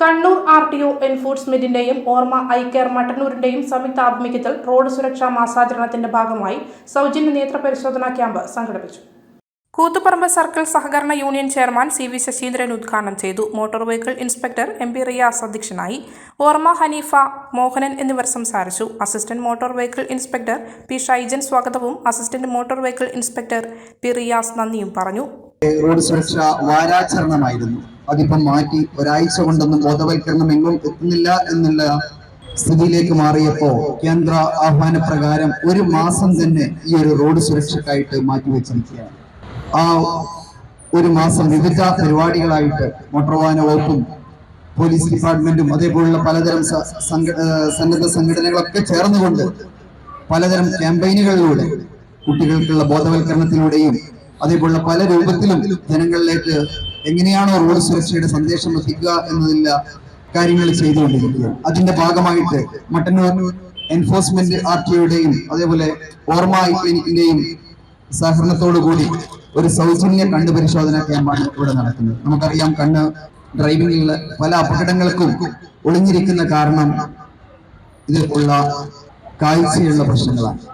Kannur R T O എൻഫോഴ്സ്മെന്റിന്റെയും Ormma eye care മട്ടന്നൂരിന്റെയും സംയുക്ത ആഭിമുഖ്യത്തിൽ റോഡ് സുരക്ഷാ മാസാചരണത്തിന്റെ ഭാഗമായി സൗജന്യ നേത്ര പരിശോധനാ ക്യാമ്പ് സംഘടിപ്പിച്ചു. കൂത്തുപറമ്പ് സർക്കിൾ സഹകരണ union chairman C V Sasheendran ഉദ്ഘാടനം ചെയ്തു. Motor vehicle inspector M P Riyas അധ്യക്ഷനായി. ഓർമ്മ ഹനീഫ മോഹനൻ എന്നിവർ സംസാരിച്ചു. Assistant motor vehicle inspector P Shyjan സ്വാഗതവും assistant motor vehicle inspector P Riyas നന്ദിയും പറഞ്ഞു. റോഡ് സുരക്ഷ വാരാചരണമായിരുന്നു. അതിപ്പം മാറ്റി ഒരാഴ്ച കൊണ്ടൊന്നും ബോധവൽക്കരണം എങ്ങും എത്തുന്നില്ല എന്നുള്ള സ്ഥിതിയിലേക്ക് മാറിയപ്പോ കേന്ദ്ര ആഹ്വാന പ്രകാരം ഒരു മാസം തന്നെ ഈ ഒരു റോഡ് സുരക്ഷയ്ക്കായിട്ട് മാറ്റിവെച്ചിരിക്കുകയാണ് ആ ഒരു മാസം വിവിധ പരിപാടികളായിട്ട് മോട്ടോർ വാഹന വകുപ്പും പോലീസ് ഡിപ്പാർട്ട്മെന്റും അതേപോലുള്ള പലതരം സന്നദ്ധ സംഘടനകളൊക്കെ ചേർന്നുകൊണ്ട് പലതരം ക്യാമ്പയിനുകളിലൂടെ കുട്ടികൾക്കുള്ള ബോധവൽക്കരണത്തിലൂടെയും അതേപോലുള്ള പല രൂപത്തിലും ജനങ്ങളിലേക്ക് എങ്ങനെയാണോ റോഡ് സുരക്ഷയുടെ സന്ദേശം എത്തിക്കുക എന്നതില്ല കാര്യങ്ങൾ ചെയ്തുകൊണ്ടിരിക്കുക. അതിന്റെ ഭാഗമായിട്ട് മട്ടന്നൂർ എൻഫോഴ്സ്മെന്റ് ആർ ടിയുടെയും അതേപോലെ ഓർമ്മ ഐപിന്റെയും സഹകരണത്തോടു കൂടി ഒരു സൗജന്യ കണ്ണ് പരിശോധന ക്യാമ്പാണ് ഇവിടെ നടക്കുന്നത്. നമുക്കറിയാം കണ്ണ് ഡ്രൈവിംഗിൽ പല അപകടങ്ങൾക്കും ഒളിഞ്ഞിരിക്കുന്ന കാരണം ഇത് ഉള്ള കാഴ്ചയുള്ള പ്രശ്നങ്ങളാണ്.